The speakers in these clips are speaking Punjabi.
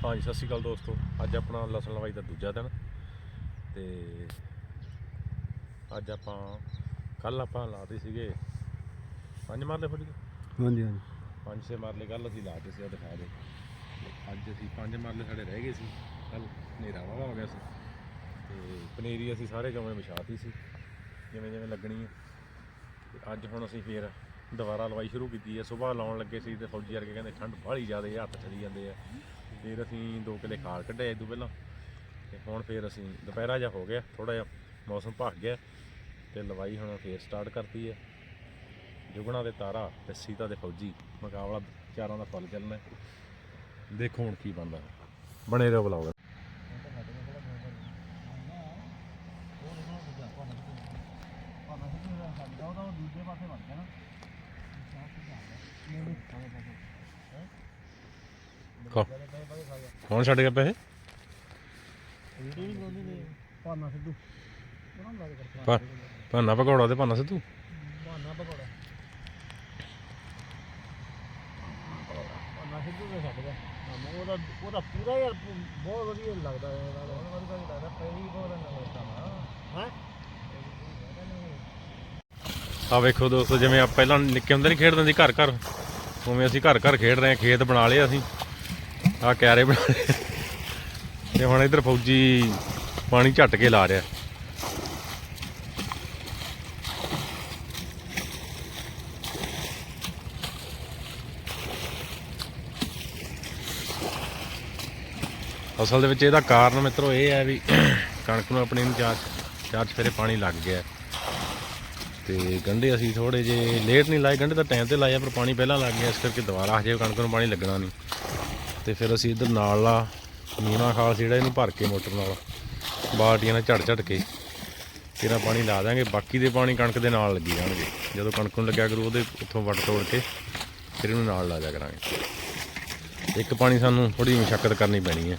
ਹਾਂਜੀ ਸਤਿ ਸ਼੍ਰੀ ਅਕਾਲ ਦੋਸਤੋ। ਅੱਜ ਆਪਣਾ ਲਸਣ ਲਵਾਈ ਦਾ ਦੂਜਾ ਦਿਨ ਤੇ ਅੱਜ ਆਪਾਂ ਕੱਲ ਆਪਾਂ ਲਾਤੇ ਸੀਗੇ ਪੰਜ ਮਾਰਲੇ ਫੁੱਟ ਹਾਂਜੀ ਹਾਂਜੀ। ਪੰਜ ਛੇ ਮਾਰਲੇ ਕੱਲ ਅਸੀਂ ਲਾਤੇ ਸੀ ਉਹ ਦਿਖਾ ਦੇ ਅੱਜ ਅਸੀਂ ਪੰਜ ਮਾਰਲੇ ਸਾਡੇ ਰਹਿ ਗਏ ਸੀ ਕੱਲ ਹਨੇਰਾ ਵਾਲਾ ਹੋ ਗਿਆ ਸੀ। ਤੇ ਪਨੀਰੀ ਅਸੀਂ ਸਾਰੇ ਗਵੇਂ ਵਿਛਾਤੀ ਸੀ ਜਿਵੇਂ ਜਿਵੇਂ ਲੱਗਣੀ ਹੈ ਤੇ ਅੱਜ ਹੁਣ ਅਸੀਂ ਫੇਰ ਦੁਬਾਰਾ ਲਵਾਈ ਸ਼ੁਰੂ ਕੀਤੀ ਹੈ ਸਵੇਰ ਲਾਉਣ ਲੱਗੇ ਸੀ ਤੇ ਫੌਜੀ ਵਰਗੇ ਕਹਿੰਦੇ ਠੰਡ ਬਾਹਲੀ ਜ਼ਿਆਦਾ ਹੱਥ ਚਲੀ ਜਾਂਦੇ ਆ। ਫਿਰ ਅਸੀਂ ਦੋ ਕਿਲੇ ਖਾਲ ਕੱਢੇ ਇਦੋਂ ਪਹਿਲਾਂ। ਤੇ ਹੁਣ ਫਿਰ ਅਸੀਂ ਦੁਪਹਿਰਾ ਜਿਹਾ ਹੋ ਗਿਆ ਥੋੜਾ ਜਿਹਾ ਮੌਸਮ ਭੱਗ ਗਿਆ ਤੇ ਲਵਾਈ ਹੁਣ ਫੇਰ ਸਟਾਰਟ ਕਰਤੀ ਹੈ ਜੁਗਣਾ ਦੇ ਤਾਰਾ ਤੇ ਸੀਤਾ ਦੇ ਫੌਜੀ, ਮੁਕਾਬਲਾ ਚਾਰਾਂ ਦਾ ਫਲ ਚੱਲਣਾ। ਦੇਖੋ ਹੁਣ ਕੀ ਬਣਦਾ। ਬਣੇ ਰਹੋ ਬਲੌਗ ਕੋ ਕੌਣ? ਛੱਡ ਗਿਆ ਪੈਸੇ? ਪਾਨਾ ਸਿੱਧੂ। ਪਾ ਭਾਨਾ ਪਕੌੜਾ ਤੇ ਭਾਨਾ ਸਿੱਧੂ? ਪਾਨਾ ਪਕੌੜਾ ਪਾਨਾ ਸਿੱਧੂ ਦੇ ਛੱਡ ਗਿਆ। ਹਾਂ, ਉਹਦਾ ਉਹਦਾ ਪੂਰਾ ਯਾਰ ਬਹੁਤ ਵਧੀਆ ਲੱਗਦਾ ਹੈ। ਉਹਦਾ ਬਹੁਤ ਵਧੀਆ ਲੱਗਦਾ ਪਹਿਲੀ ਬਹੁਤ ਲੱਗਦਾ ਹੈ। ਆ ਵੇਖੋ ਦੋਸਤੋ ਜਿਵੇਂ ਆ ਪਹਿਲਾਂ ਨਿੱਕੇ ਹੁੰਦੇ ਨਹੀਂ ਖੇਡਦੇ ਸੀ ਘਰ ਘਰ ਉਵੇਂ ਅਸੀਂ ਘਰ ਘਰ ਖੇਡ ਰਹੇ ਹਾਂ। ਖੇਤ ਬਣਾ ਲਏ ਅਸੀਂ। ਆ ਕਿਆਰੇ ਬਣਾ ਲਏ। ਤੇ ਹੁਣ ਇੱਧਰ ਫੌਜੀ ਪਾਣੀ ਝੱਟ ਕੇ ਲਾ ਰਿਹਾ। ਅਸਲ ਦੇ ਵਿੱਚ ਇਹਦਾ ਕਾਰਨ ਮਿੱਤਰੋ ਇਹ ਹੈ ਵੀ ਕਣਕ ਨੂੰ ਆਪਣੀ ਨੂੰ ਚਾਰ ਚਾਰ ਚਫੇਰੇ ਪਾਣੀ ਲੱਗ ਗਿਆ। ਹੈ। ਤੇ ਗੰਢੇ ਅਸੀਂ ਥੋੜੇ ਜੇ ਲੇਟ ਨਹੀਂ ਲਾਏ, ਗੰਢੇ ਤਾਂ ਟਾਈਮ ਤੇ ਲਾਏ ਪਰ ਪਾਣੀ ਪਹਿਲਾਂ ਲੱਗ ਗਿਆ, ਇਸ ਕਰਕੇ ਦੁਬਾਰਾ ਹਜੇ ਕਣਕ ਨੂੰ ਪਾਣੀ ਲੱਗਣਾ ਨਹੀਂ। ਤੇ ਫਿਰ ਅਸੀਂ ਇੱਧਰ ਨਾਲ ਲਾ ਨੀਵਾ ਖਾਲ ਸੀ ਜਿਹੜਾ ਇਹਨੂੰ ਭਰ ਕੇ ਮੋਟਰ ਨਾਲ, ਬਾਲਟੀਆਂ ਨਾਲ ਝੜ ਝੜ ਕੇ। ਤੇਰਾ ਪਾਣੀ ਲਾ ਦਾਂਗੇ ਬਾਕੀ ਦੇ ਪਾਣੀ ਕਣਕ ਦੇ ਨਾਲ ਲੱਗੀ ਜਾਣਗੇ। ਜਦੋਂ ਕਣਕ ਨੂੰ ਲੱਗਿਆ ਕਰੂ, ਉਹਦੇ ਉੱਥੋਂ ਵੱਟ ਤੋੜ ਕੇ ਫਿਰ ਇਹਨੂੰ ਨਾਲ ਲਾ ਜਾ ਕਰਾਂਗੇ। ਇੱਕ ਪਾਣੀ ਸਾਨੂੰ ਥੋੜੀ ਮੁਸ਼ਕਲ ਕਰਨੀ ਪੈਣੀ ਹੈ।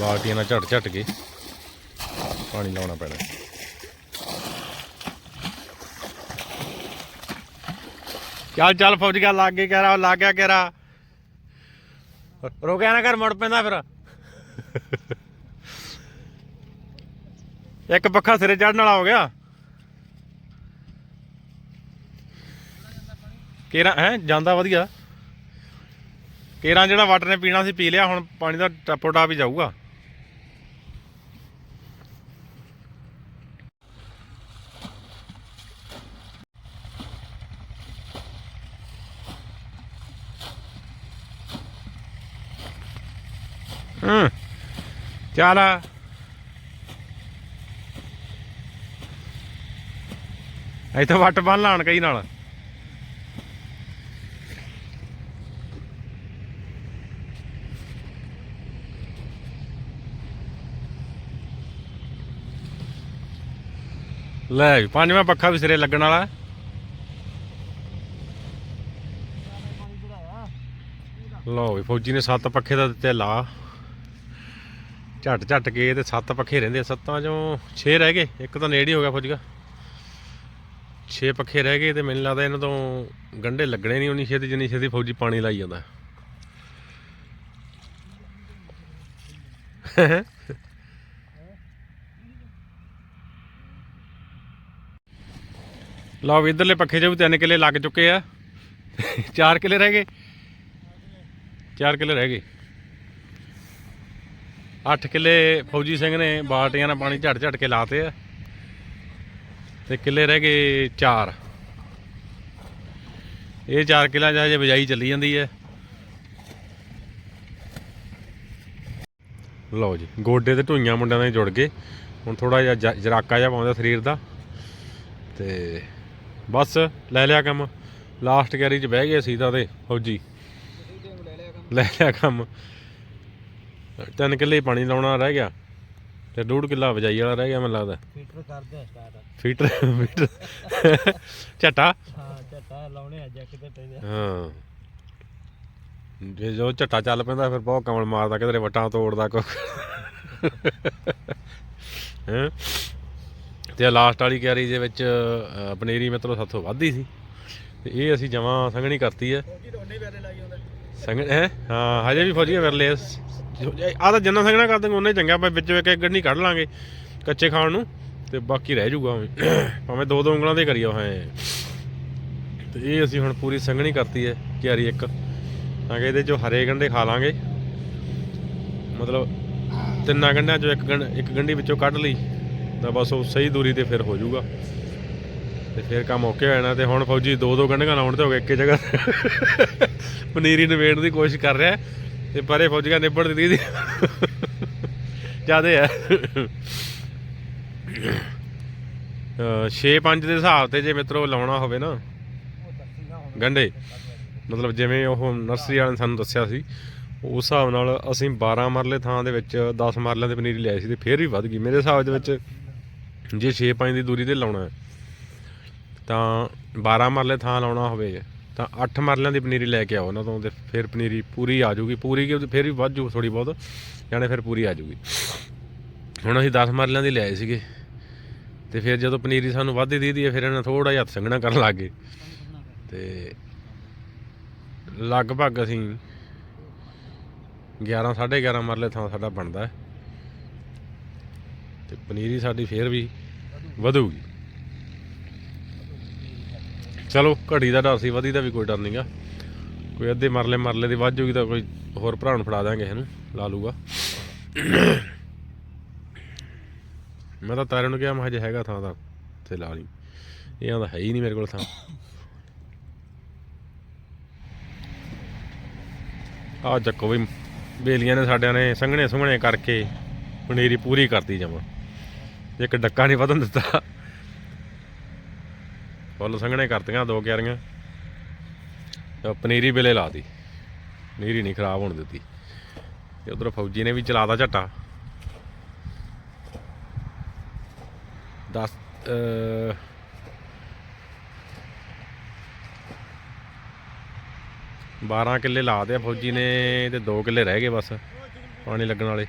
ਬਾਲਟੀਆਂ ਨਾਲ ਝੜ ਝੜ ਕੇ ਪਾਣੀ ਲਾਉਣਾ ਪੈਣਾ। ਚੱਲ ਚੱਲ ਫੌਜ ਗਿਆ ਲੱਗ ਗਿਆ ਕਹਿਰਾ ਲੱਗ ਗਿਆ ਕਹਿਰਾ ਰੁਕਿਆ ਨਾ ਕਰ ਮੁੜ ਪੈਂਦਾ ਫਿਰ। ਇੱਕ ਪੱਖਾ ਸਿਰੇ ਚੜਨ ਵਾਲਾ ਹੋ ਗਿਆ। ਕੇਰਾ, ਹੈ, ਜਾਂਦਾ ਵਧੀਆ। ਕੇਰਾ ਜਿਹੜਾ ਵਾਟਰ ਨੇ ਪੀਣਾ ਸੀ, ਪੀ ਲਿਆ, ਹੁਣ ਪਾਣੀ ਦਾ ਟੱਪੋ ਟਾਪ ਹੀ ਜਾਊਗਾ। ਹੂੰ। ਚੱਲ। ਇੱਥੇ ਵੱਟ ਬੰਨ ਲਾਣ ਕਈ ਨਾਲ। ਲੈ ਵੀ, ਪੰਜਵਾਂ ਪੱਖਾ ਵੀ ਸਿਰੇ ਲੱਗਣ ਵਾਲਾ। ਲਓ ਵੀ, ਫੌਜੀ ਨੇ ਸੱਤ ਪੱਖੇ ਦਾ ਦਿੱਤੇ, ਲਾ। ਝਟ ਝਟ ਕੇ ਤੇ ਸੱਤ ਪੱਖੇ ਰਹਿੰਦੇ ਸੱਤਾਂ ਚੋਂ 6 ਰਹਿ ਗਏ। ਇੱਕ ਤਾਂ ਨੇੜੇ ਹੀ ਹੋ ਗਿਆ ਫੌਜੀ ਦਾ। 6 ਪੱਖੇ ਰਹਿ ਗਏ ਤੇ ਮੈਨੂੰ ਲੱਗਦਾ ਇਹਨਾਂ ਤੋਂ ਗੰਢੇ ਲੱਗਣੇ ਨਹੀਂ, ਉਨੀ ਛੇਤੀ ਜਿੰਨੀ ਛੇਤੀ ਫੌਜੀ ਪਾਣੀ ਲਾਈ ਜਾਂਦਾ। ਲਓ ਵੀ ਇਧਰਲੇ ਪੱਖੇ 'ਚ ਵੀ ਤਿੰਨ ਕਿੱਲੇ ਲੱਗ ਚੁੱਕੇ ਆ। ਚਾਰ ਕਿੱਲੇ ਰਹਿ ਗਏ। ਚਾਰ ਕਿੱਲੇ ਰਹਿ ਗਏ। 8 ਕਿੱਲੇ ਫੌਜੀ ਸਿੰਘ ਨੇ ਬਾਲਟੀਆਂ ਨਾਲ ਪਾਣੀ ਝੜ ਝੜ ਕੇ ਲਾਤੇ ਆ। ਤੇ ਕਿੱਲੇ ਰਹਿ ਗਏ 4 ਇਹ 4 ਕਿੱਲਾ ਜਾਂ ਜੇ ਬਜਾਈ ਚੱਲੀ ਜਾਂਦੀ ਹੈ। ਲਓ ਜੀ, ਗੋਡੇ ਤੇ ਢੂਈਆਂ ਮੁੰਡਿਆਂ ਨਾਲ ਜੁੜ ਗਏ। ਹੁਣ ਥੋੜਾ ਜਿਹਾ ਜਰਾਕਾ ਜਿਹਾ ਪਾਉਂਦਾ ਸਰੀਰ ਦਾ। ਤੇ ਬਸ, ਲੈ ਲਿਆ ਕੰਮ। ਲਾਸਟ ਕੈਰੀ 'ਚ ਬਹਿ ਗਏ ਸੀ ਤਾਂ ਤੇ ਫੌਜੀ। ਲੈ ਲਿਆ ਕੰਮ। ਤਿੰਨ ਕਿੱਲੇ ਪਾਣੀ ਲਾਉਣਾ ਰਹਿ ਗਿਆ ਤੇ ਡੂਢ ਕਿੱਲਾ ਵਜਾਈ ਵਾਲਾ ਰਹਿ ਗਿਆ ਮੈਨੂੰ ਲੱਗਦਾ। ਫੀਟਰ ਕਰਦੇ ਆ ਸਟਾਰਟ ਫੀਟਰ ਫੀਟਰ ਝਟਾ? ਹਾਂ ਝੱਟਾ ਲਾਉਣੇ ਆ ਜੱਕ ਤੇ ਤੇ ਹਾਂ। ਜੇ ਜੋ ਝਟਾ ਚੱਲ ਪੈਂਦਾ ਫਿਰ ਬਹੁਤ ਕਮਲ ਮਾਰਦਾ ਕਿਧਰੇ ਵਟਾਂ ਤੋੜਦਾ ਕੋ ਹੈਂ? ਤੇ ਲਾਸਟ ਵਾਲੀ ਕਿਆਰੀ ਦੇ ਵਿੱਚ ਪਨੀਰੀ ਮਤਲਬ ਸਾਥੋਂ ਵੱਧੀ ਸੀ। ਤੇ ਇਹ ਅਸੀਂ ਜਮਾਂ ਸੰਘਣੀ ਕਰਤੀ ਹੈ ਫੌਜੀ ਸੰਗਣ ਹੈ? ਹਾਂ, ਹਜੇ ਵੀ ਫੌਜੀ ਵਿਰਲੇ ਆ। ਆਹ ਤਾਂ ਜਿੰਨਾ ਸੰਗਣਾ ਕਰ ਦਾਂਗੇ ਉਹਨੇ ਚੰਗਾ ਆਪਾਂ ਵਿੱਚ ਇੱਕ ਇੱਕ ਗੰਢੀ ਕੱਢ ਲਾਂਗੇ ਕੱਚੇ ਖਾਣ ਨੂੰ ਤੇ ਬਾਕੀ ਰਹਿ ਜਾਊਗਾ ਭਾਵੇਂ ਦੋ ਦੋ ਉਂਗਲਾਂ ਦੇ ਕਰੀਆ ਹੋਏ ਤੇ ਇਹ ਅਸੀਂ ਹੁਣ ਪੂਰੀ ਸੰਘਣੀ ਕਰਤੀ ਹੈ, ਕਿਆਰੀ ਇੱਕ। ਤਾਂ ਕਿ ਇਹਦੇ ਚੋਂ ਹਰੇ ਗੰਢੇ ਖਾ ਲਾਂਗੇ। ਮਤਲਬ ਤਿੰਨਾਂ ਗੰਢਿਆਂ ਚੋਂ ਇੱਕ ਗੰਢ ਇੱਕ ਗੰਢੀ ਵਿੱਚੋਂ ਕੱਢ ਲਈ, ਤਾਂ ਬਸ ਉਹ ਸਹੀ ਦੂਰੀ ਤੇ ਫਿਰ ਹੋ ਜਾਊਗਾ। ਤੇ ਫਿਰ ਕੰਮ ਓਕੇ ਹੋ ਜਾਣਾ ਤੇ ਹੁਣ ਫੌਜੀ ਦੋ ਦੋ ਗੰਢਾਂ ਲਾਉਣ ਤੇ ਹੋ ਗਏ ਇੱਕੇ ਜਗ੍ਹਾ ਪਨੀਰੀ ਨਵੇੜ ਦੀ ਕੋਸ਼ਿਸ਼ ਕਰ ਰਿਹਾ ਤੇ ਪਰੇ ਫੌਜੀਆਂ ਨਿਬੜ ਦਿੱਤੀ ਦੀ ਜਿਆਦੇ ਆ। 6-5 ਦੇ ਹਿਸਾਬ ਤੇ ਜੇ ਮਿੱਤਰੋ ਲਾਉਣਾ ਹੋਵੇ ਨਾ, ਗੰਢੇ, ਮਤਲਬ ਜਿਵੇਂ ਉਹ ਨਰਸਰੀ ਵਾਲਿਆਂ ਨੇ ਸਾਨੂੰ ਦੱਸਿਆ ਸੀ, ਉਸ ਹਿਸਾਬ ਨਾਲ ਅਸੀਂ 12 ਮਰਲੇ ਥਾਂ ਦੇ ਵਿੱਚ 10 ਮਰਲਿਆਂ ਦੇ ਪਨੀਰੀ ਲਿਆਈ ਸੀ ਤੇ ਫਿਰ ਵੀ ਵੱਧ ਗਈ। ਮੇਰੇ ਹਿਸਾਬ ਦੇ ਵਿੱਚ ਜੇ 6-5 ਦੀ ਦੂਰੀ ਤੇ ਲਾਉਣਾ ਹੈ ਤਾਂ 12 ਮਰਲੇ ਥਾਂ ਲਾਉਣਾ ਹੋਵੇ, ਤਾਂ 8 ਮਰਲਿਆਂ ਦੀ ਪਨੀਰੀ ਲੈ ਕੇ ਆਓ ਉਹਨਾਂ ਤੋਂ ਤੇ ਫਿਰ ਪਨੀਰੀ ਪੂਰੀ ਆ ਜਾਊਗੀ। ਪੂਰੀ ਕਿ ਫਿਰ ਵੀ ਵੱਧ ਜੂ ਥੋੜੀ ਬਹੁਤ, ਜਾਣੇ ਫਿਰ ਪੂਰੀ ਆ ਜਾਊਗੀ। ਹੁਣ ਅਸੀਂ 10 ਮਰਲਿਆਂ ਦੀ ਲਿਆਏ ਸੀਗੇ, ਤੇ ਫਿਰ ਜਦੋਂ ਪਨੀਰੀ ਸਾਨੂੰ ਵੱਧ ਦੀ ਦੀ ਫਿਰ ਇਹਨਾਂ ਥੋੜਾ ਜਿਹਾ ਹੱਥ ਸੰਘਣਾ ਕਰਨ ਲੱਗ ਗਏ। ਤੇ ਲਗਭਗ ਅਸੀਂ 11 11.5 ਮਰਲੇ ਥਾਂ ਸਾਡਾ ਬਣਦਾ ਹੈ। ਤੇ ਪਨੀਰੀ ਸਾਡੀ ਫੇਰ ਵੀ ਵਧੂਗੀ। ਚਲੋ, ਘੜੀ ਦਾ ਡਰ ਸੀ, ਵਧੀ ਦਾ ਵੀ ਕੋਈ ਡਰ ਨਹੀਂਗਾ ਕੋਈ ਅੱਧੇ ਮਰਲੇ ਮਰਲੇ ਦੀ ਵੱਧ ਜੂਗੀ ਤਾਂ ਕੋਈ ਹੋਰ ਭਰਾ ਨੂੰ ਫੜਾ ਦਾਂਗੇ ਇਹਨੂੰ, ਲਾ ਲੂਗਾ। ਮੈਂ ਤਾਂ ਤਾਰੇ ਨੂੰ ਕਿਹਾ, ਮੈਂ ਹਜੇ ਹੈਗਾ ਥਾਂ ਤਾਂ ਤੇ ਲਾ ਲਈ। ਇਹ ਆਂਦਾ ਹੈ ਹੀ ਨਹੀਂ ਮੇਰੇ ਕੋਲ ਥਾਂ। ਆ ਚੱਕੋ ਵੀ, ਬੇਲੀਆਂ ਨੇ ਸਾਡਿਆਂ ਨੇ ਸੰਘਣੇ ਸੁੰਘਣੇ ਕਰਕੇ ਪਨੀਰੀ ਪੂਰੀ ਕਰਤੀ ਜਮਾ। ਇੱਕ ਡੱਕਾ ਨਹੀਂ ਵਧਣ ਦਿੱਤਾ। ਫੁੱਲ ਸੰਘਣੇ ਕਰਤੀਆਂ ਦੋ ਕਿਆਰੀਆਂ। ਪਨੀਰੀ ਵੇਲੇ ਲਾਤੀ। ਪਨੀਰੀ ਨਹੀਂ ਖਰਾਬ ਹੋਣ ਦਿੱਤੀ। ਤੇ ਉਧਰ ਫੌਜੀ ਨੇ ਵੀ ਚਲਾਤਾ ਝੱਟਾ। 10 12 ਕਿੱਲੇ ਲਾ ਆ ਫੌਜੀ ਨੇ ਤੇ 2 ਕਿੱਲੇ ਰਹਿ ਗਏ ਬਸ, ਪਾਣੀ ਲੱਗਣ ਵਾਲੇ।